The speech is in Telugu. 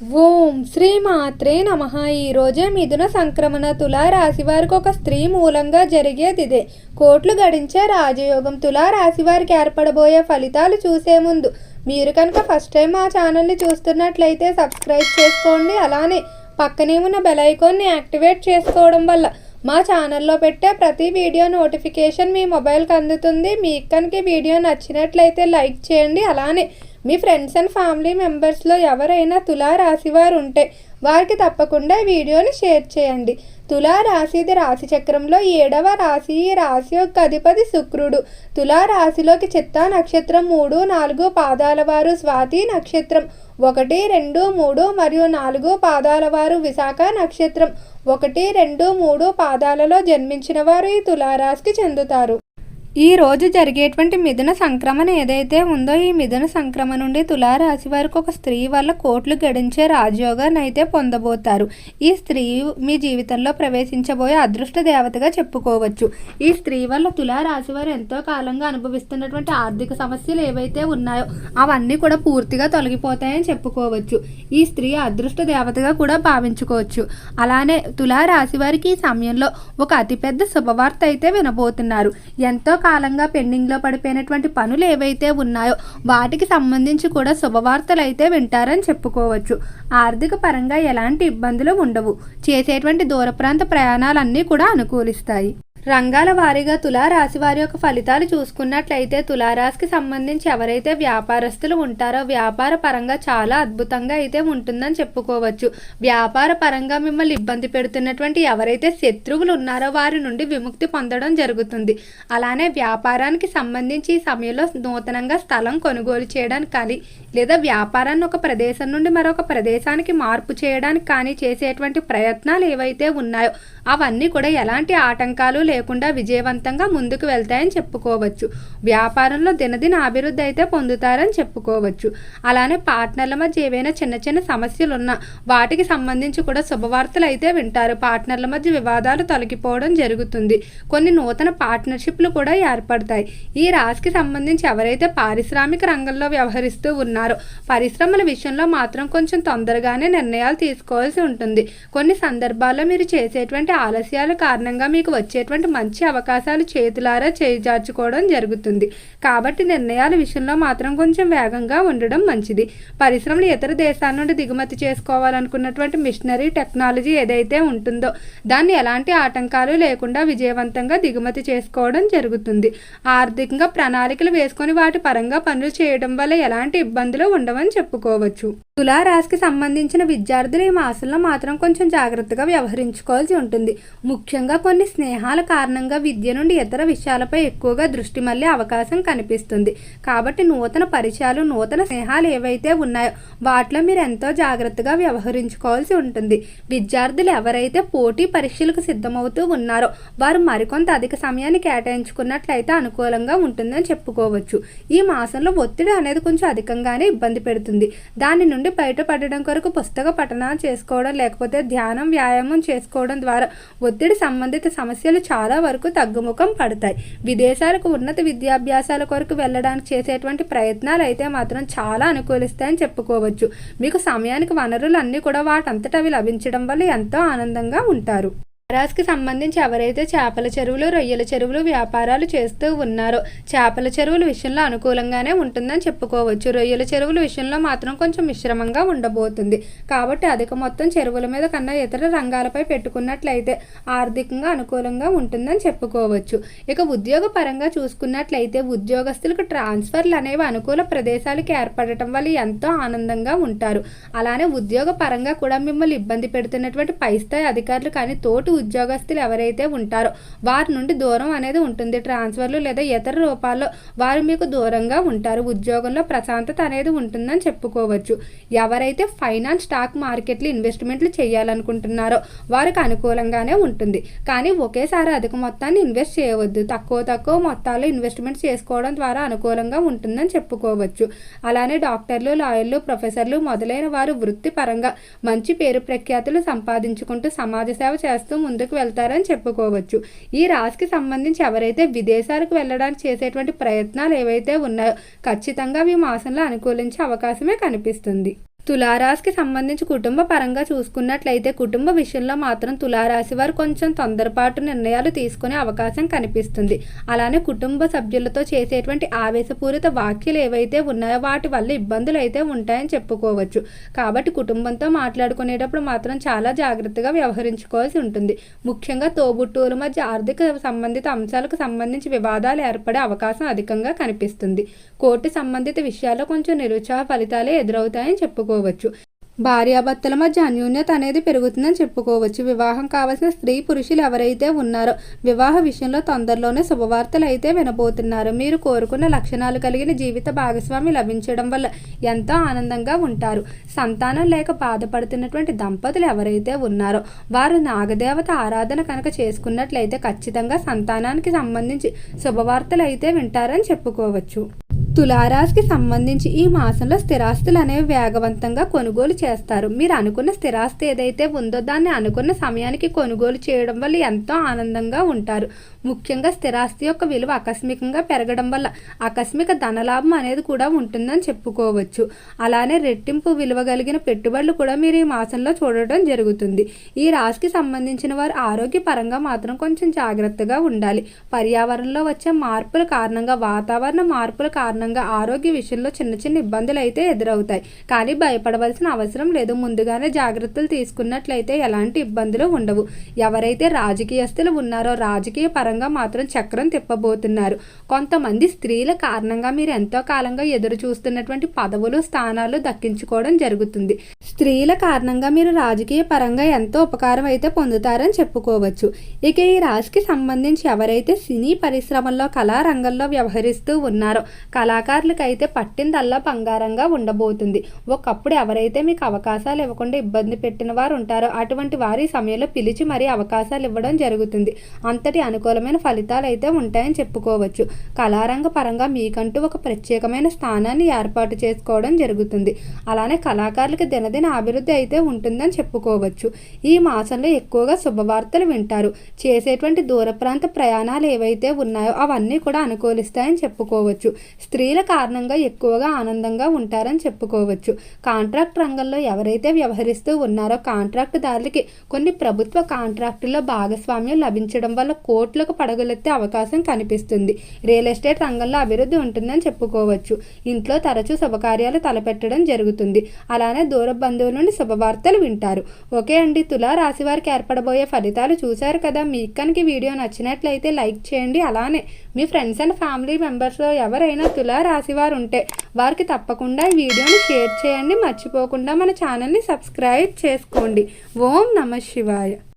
ఓం శ్రీ మాత్రే నమ ఈరోజే మిథున సంక్రమణ తులారాశి వారికి ఒక స్త్రీ మూలంగా జరిగేది ఇదే కోట్లు గడించే రాజయోగం తులారాశి వారికి ఏర్పడబోయే ఫలితాలు చూసే ముందు మీరు కనుక ఫస్ట్ టైం మా ఛానల్ని చూస్తున్నట్లయితే సబ్స్క్రైబ్ చేసుకోండి. అలానే పక్కనే ఉన్న బెల్ ఐకాన్ని యాక్టివేట్ చేసుకోవడం వల్ల మా ఛానల్లో పెట్టే ప్రతి వీడియో నోటిఫికేషన్ మీ మొబైల్కి అందుతుంది. మీకు కనుక వీడియో నచ్చినట్లయితే లైక్ చేయండి. అలానే మీ ఫ్రెండ్స్ అండ్ ఫ్యామిలీ మెంబర్స్లో ఎవరైనా తులా రాశివారు ఉంటే వారికి తప్పకుండా ఈ వీడియోని షేర్ చేయండి. తులా రాశిది రాశి చక్రంలో ఏడవ రాశి ఈ రాశి యొక్క అధిపతి శుక్రుడు. తులా రాశిలోకి చిత్తా నక్షత్రం మూడు నాలుగు పాదాల వారు స్వాతి నక్షత్రం ఒకటి రెండు మూడు మరియు నాలుగు పాదాల వారు విశాఖ నక్షత్రం ఒకటి రెండు మూడు పాదాలలో జన్మించిన వారు ఈ తులారాశికి చెందుతారు. ఈ రోజు జరిగేటువంటి మిథున సంక్రమణ ఏదైతే ఉందో ఈ మిథున సంక్రమణ నుండి తులారాశి వారికి ఒక స్త్రీ వల్ల కోట్లు గడించే రాజయోగాన్ని అయితే పొందబోతారు. ఈ స్త్రీ మీ జీవితంలో ప్రవేశించబోయే అదృష్ట దేవతగా చెప్పుకోవచ్చు. ఈ స్త్రీ వల్ల తులారాశి వారు ఎంతో కాలంగా అనుభవిస్తున్నటువంటి ఆర్థిక సమస్యలు ఏవైతే ఉన్నాయో అవన్నీ కూడా పూర్తిగా తొలగిపోతాయని చెప్పుకోవచ్చు. ఈ స్త్రీ అదృష్ట దేవతగా కూడా భావించుకోవచ్చు. అలానే తులారాశి వారికి ఈ సమయంలో ఒక అతిపెద్ద శుభవార్త అయితే వినబోతున్నారు. ఎంతో కాలంగా పెండింగ్లో పడిపోయినటువంటి పనులు ఏవైతే ఉన్నాయో వాటికి సంబంధించి కూడా శుభవార్తలు అయితే వింటారని చెప్పుకోవచ్చు. ఆర్థిక పరంగా ఎలాంటి ఇబ్బందులు ఉండవు. చేసేటువంటి దూర ప్రాంత ప్రయాణాలన్నీ కూడా అనుకూలిస్తాయి. రంగాల వారీగా తులారాశి వారి యొక్క ఫలితాలు చూసుకున్నట్లయితే తులారాశికి సంబంధించి ఎవరైతే వ్యాపారస్తులు ఉంటారో వ్యాపార పరంగా చాలా అద్భుతంగా అయితే ఉంటుందని చెప్పుకోవచ్చు. వ్యాపార పరంగా మిమ్మల్ని ఇబ్బంది పెడుతున్నటువంటి ఎవరైతే శత్రువులు ఉన్నారో వారి నుండి విముక్తి పొందడం జరుగుతుంది. అలానే వ్యాపారానికి సంబంధించి ఈ సమయంలో నూతనంగా స్థలం కొనుగోలు చేయడానికి కానీ లేదా వ్యాపారాన్ని ఒక ప్రదేశం నుండి మరొక ప్రదేశానికి మార్పు చేయడానికి కానీ చేసేటువంటి ప్రయత్నాలు ఏవైతే ఉన్నాయో అవన్నీ కూడా ఎలాంటి ఆటంకాలు లేకుండా విజయవంతంగా ముందుకు వెళ్తాయని చెప్పుకోవచ్చు. వ్యాపారంలో దినదిన అభివృద్ధి అయితే పొందుతారని చెప్పుకోవచ్చు. అలానే పార్ట్నర్ల మధ్య ఏవైనా చిన్న చిన్న సమస్యలు ఉన్నా వాటికి సంబంధించి కూడా శుభవార్తలు అయితే వింటారు. పార్ట్నర్ల మధ్య వివాదాలు తొలగిపోవడం జరుగుతుంది. కొన్ని నూతన పార్ట్నర్షిప్లు కూడా ఏర్పడతాయి. ఈ రాశికి సంబంధించి ఎవరైతే పారిశ్రామిక రంగంలో వ్యవహరిస్తూ ఉన్నారో పరిశ్రమల విషయంలో మాత్రం కొంచెం తొందరగానే నిర్ణయాలు తీసుకోవాల్సి ఉంటుంది. కొన్ని సందర్భాల్లో మీరు చేసేటువంటి ఆలస్యాల కారణంగా మీకు వచ్చేటువంటి మంచి అవకాశాలు చేతులారా చేజార్చుకోవడం జరుగుతుంది. కాబట్టి నిర్ణయాల విషయంలో మాత్రం కొంచెం వేగంగా ఉండడం మంచిది. పరిశ్రమలు ఇతర దేశాల నుండి దిగుమతి చేసుకోవాలనుకున్నటువంటి మిషనరీ టెక్నాలజీ ఏదైతే ఉంటుందో దాన్ని ఎలాంటి ఆటంకాలు లేకుండా విజయవంతంగా దిగుమతి చేసుకోవడం జరుగుతుంది. ఆర్థికంగా ప్రణాళికలు వేసుకొని వాటి పరంగా పనులు చేయడం వల్ల ఎలాంటి ఇబ్బందులు ఉండవని చెప్పుకోవచ్చు. తులారాశికి సంబంధించిన విద్యార్థులు ఈ మాసంలో మాత్రం కొంచెం జాగ్రత్తగా వ్యవహరించుకోవాల్సి ఉంటుంది. ముఖ్యంగా కొన్ని స్నేహాల కారణంగా విద్య నుండి ఇతర విషయాలపై ఎక్కువగా దృష్టి మళ్ళీ అవకాశం కనిపిస్తుంది. కాబట్టి నూతన పరిచయాలు నూతన స్నేహాలు ఏవైతే ఉన్నాయో వాటిలో మీరు ఎంతో జాగ్రత్తగా వ్యవహరించుకోవాల్సి ఉంటుంది. విద్యార్థులు ఎవరైతే పోటీ పరీక్షలకు సిద్ధమవుతూ ఉన్నారో వారు మరికొంత అధిక సమయాన్ని కేటాయించుకున్నట్లయితే అనుకూలంగా ఉంటుందని చెప్పుకోవచ్చు. ఈ మాసంలో ఒత్తిడి అనేది కొంచెం అధికంగానే ఇబ్బంది పెడుతుంది. దాని నుండి బయటపడడం కొరకు పుస్తక పఠనాలు చేసుకోవడం లేకపోతే ధ్యానం వ్యాయామం చేసుకోవడం ద్వారా ఒత్తిడి సంబంధిత సమస్యలు చాలా చాలా వరకు తగ్గుముఖం పడతాయి. విదేశాలకు ఉన్నత విద్యాభ్యాసాల కొరకు వెళ్ళడానికి చేసేటువంటి ప్రయత్నాలు అయితే మాత్రం చాలా అనుకూలిస్తాయని చెప్పుకోవచ్చు. మీకు సమయానికి వనరులు అన్నీ కూడా వాటంతట అవి లభించడం వల్ల ఎంతో ఆనందంగా ఉంటారు. రాశికి సంబంధించి ఎవరైతే చేపల చెరువులు రొయ్యల చెరువులు వ్యాపారాలు చేస్తూ ఉన్నారో చేపల చెరువుల విషయంలో అనుకూలంగానే ఉంటుందని చెప్పుకోవచ్చు. రొయ్యల చెరువుల విషయంలో మాత్రం కొంచెం మిశ్రమంగా ఉండబోతుంది. కాబట్టి అధిక మొత్తం చెరువుల మీద కన్నా ఇతర రంగాలపై పెట్టుకున్నట్లయితే ఆర్థికంగా అనుకూలంగా ఉంటుందని చెప్పుకోవచ్చు. ఇక ఉద్యోగ పరంగా చూసుకున్నట్లయితే ఉద్యోగస్తులకు ట్రాన్స్ఫర్లు అనేవి అనుకూల ప్రదేశాలకు ఏర్పడటం వల్ల ఎంతో ఆనందంగా ఉంటారు. అలానే ఉద్యోగ పరంగా కూడా మిమ్మల్ని ఇబ్బంది పెడుతున్నటువంటి పై స్థాయి అధికారులు కానీ తోటి ఉద్యోగస్తులు ఎవరైతే ఉంటారో వారి నుండి దూరం అనేది ఉంటుంది. ట్రాన్స్ఫర్లు లేదా ఇతర రూపాల్లో వారు మీకు దూరంగా ఉంటారు. ఉద్యోగంలో ప్రశాంతత అనేది ఉంటుందని చెప్పుకోవచ్చు. ఎవరైతే ఫైనాన్స్ స్టాక్ మార్కెట్లు ఇన్వెస్ట్మెంట్లు చేయాలనుకుంటున్నారో వారికి అనుకూలంగానే ఉంటుంది. కానీ ఒకేసారి అధిక మొత్తాన్ని ఇన్వెస్ట్ చేయవద్దు. తక్కువ తక్కువ మొత్తాల్లో ఇన్వెస్ట్మెంట్ చేసుకోవడం ద్వారా అనుకూలంగా ఉంటుందని చెప్పుకోవచ్చు. అలానే డాక్టర్లు లాయర్లు ప్రొఫెసర్లు మొదలైన వారు వృత్తిపరంగా మంచి పేరు ప్రఖ్యాతులు సంపాదించుకుంటూ సమాజ సేవ చేస్తూ ముందుకు వెళ్తారని చెప్పుకోవచ్చు. ఈ రాశికి సంబంధించి ఎవరైతే విదేశాలకు వెళ్ళడానికి చేసేటువంటి ప్రయత్నాలు ఏవైతే ఉన్నాయో ఖచ్చితంగా అవి మాసంలో అనుకూలించే అవకాశమే కనిపిస్తుంది. తులారాశికి సంబంధించి కుటుంబ పరంగా చూసుకున్నట్లయితే కుటుంబ విషయంలో మాత్రం తులారాశి వారు కొంచెం తొందరపాటు నిర్ణయాలు తీసుకునే అవకాశం కనిపిస్తుంది. అలానే కుటుంబ సభ్యులతో చేసేటువంటి ఆవేశపూరిత వ్యాఖ్యలు ఏవైతే ఉన్నాయో వాటి వల్ల ఇబ్బందులు అయితే ఉంటాయని చెప్పుకోవచ్చు. కాబట్టి కుటుంబంతో మాట్లాడుకునేటప్పుడు మాత్రం చాలా జాగ్రత్తగా వ్యవహరించుకోవాల్సి ఉంటుంది. ముఖ్యంగా తోబుట్టూరు మధ్య ఆర్థిక సంబంధిత అంశాలకు సంబంధించి వివాదాలు ఏర్పడే అవకాశం అధికంగా కనిపిస్తుంది. కోర్టు సంబంధిత విషయాల్లో కొంచెం నిరుత్సాహ ఫలితాలే ఎదురవుతాయని చెప్పుకోవచ్చు. భార్యాభర్తల మధ్య అన్యోన్యత అనేది పెరుగుతుందని చెప్పుకోవచ్చు. వివాహం కావాల్సిన స్త్రీ పురుషులు ఎవరైతే ఉన్నారో వివాహ విషయంలో తొందరలోనే శుభవార్తలు అయితే వినబోతున్నారు. మీరు కోరుకున్న లక్షణాలు కలిగిన జీవిత భాగస్వామి లభించడం వల్ల ఎంతో ఆనందంగా ఉంటారు. సంతానం లేక బాధపడుతున్నటువంటి దంపతులు ఎవరైతే ఉన్నారో వారు నాగదేవత ఆరాధన కనుక చేసుకున్నట్లయితే ఖచ్చితంగా సంతానానికి సంబంధించి శుభవార్తలు అయితే వింటారని చెప్పుకోవచ్చు. తులారాశికి సంబంధించి ఈ మాసంలో స్థిరాస్తులు అనేవి వేగవంతంగా కొనుగోలు చేస్తారు. మీరు అనుకున్న స్థిరాస్తి ఏదైతే ఉందో దాన్ని అనుకున్న సమయానికి కొనుగోలు చేయడం వల్ల ఎంతో ఆనందంగా ఉంటారు. ముఖ్యంగా స్థిరాస్తి యొక్క విలువ ఆకస్మికంగా పెరగడం వల్ల ఆకస్మిక ధనలాభం అనేది కూడా ఉంటుందని చెప్పుకోవచ్చు. అలానే రెట్టింపు విలువ కలిగిన పెట్టుబడులు కూడా మీరు ఈ మాసంలో చూడటం జరుగుతుంది. ఈ రాశికి సంబంధించిన వారు ఆరోగ్యపరంగా మాత్రం కొంచెం జాగ్రత్తగా ఉండాలి. పర్యావరణంలో వచ్చే మార్పుల కారణంగా వాతావరణ మార్పుల కారణంగా ఆరోగ్య విషయంలో చిన్న చిన్న ఇబ్బందులు అయితే ఎదురవుతాయి. కానీ భయపడవలసిన అవసరం లేదు. ముందుగానే జాగ్రత్తలు తీసుకున్నట్లయితే ఎలాంటి ఇబ్బందులు ఉండవు. ఎవరైతే రాజకీయస్తులు ఉన్నారో రాజకీయ పరంగా మాత్రం చక్రం తిప్పబోతున్నారు. కొంతమంది స్త్రీల కారణంగా మీరు ఎంతో కాలంగా ఎదురు చూస్తున్నటువంటి పదవులు స్థానాలు దక్కించుకోవడం జరుగుతుంది. స్త్రీల కారణంగా మీరు రాజకీయ పరంగా ఎంతో ఉపకారం అయితే పొందుతారని చెప్పుకోవచ్చు. ఇక ఈ రాశికి సంబంధించి ఎవరైతే సినీ పరిశ్రమల్లో కళారంగంలో వ్యవహరిస్తూ ఉన్నారో కళాకారులకు అయితే పట్టిందల్లా బంగారంగా ఉండబోతుంది. ఒకప్పుడు ఎవరైతే మీకు అవకాశాలు ఇవ్వకుండా ఇబ్బంది పెట్టిన వారు ఉంటారో అటువంటి వారి సమయంలో పిలిచి మరీ అవకాశాలు ఇవ్వడం జరుగుతుంది. అంతటి అనుకూలమైన ఫలితాలు అయితే ఉంటాయని చెప్పుకోవచ్చు. కళారంగ పరంగా మీకంటూ ఒక ప్రత్యేకమైన స్థానాన్ని ఏర్పాటు చేసుకోవడం జరుగుతుంది. అలానే కళాకారులకు దినదిన అభివృద్ధి అయితే ఉంటుందని చెప్పుకోవచ్చు. ఈ మాసంలో ఎక్కువగా శుభవార్తలు వింటారు. చేసేటువంటి దూర ప్రాంత ప్రయాణాలు ఏవైతే ఉన్నాయో అవన్నీ కూడా అనుకూలిస్తాయని చెప్పుకోవచ్చు. స్త్రీల కారణంగా ఎక్కువగా ఆనందంగా ఉంటారని చెప్పుకోవచ్చు. కాంట్రాక్ట్ రంగంలో ఎవరైతే వ్యవహరిస్తూ ఉన్నారో కాంట్రాక్టుదారులకి కొన్ని ప్రభుత్వ కాంట్రాక్టుల్లో భాగస్వామ్యం లభించడం వల్ల కోట్లకు పడగలెత్తే అవకాశం కనిపిస్తుంది. రియల్ ఎస్టేట్ రంగంలో అభివృద్ధి ఉంటుందని చెప్పుకోవచ్చు. ఇంట్లో తరచూ శుభకార్యాలు తలపెట్టడం జరుగుతుంది. అలానే దూర బంధువుల నుండి శుభవార్తలు వింటారు. ఓకే అండి తులా రాశి వారికి ఏర్పడబోయే ఫలితాలు చూశారు కదా. మీకు కనుక వీడియో నచ్చినట్లయితే లైక్ చేయండి. అలానే మీ ఫ్రెండ్స్ అండ్ ఫ్యామిలీ మెంబర్స్లో ఎవరైనా తులా రాశి వారు ఉంటే వారికి తప్పకుండా ఈ వీడియోని షేర్ చేయండి మర్చిపోకుండా మన ఛానల్ని సబ్స్క్రైబ్ చేసుకోండి. ఓం నమ శివాయ.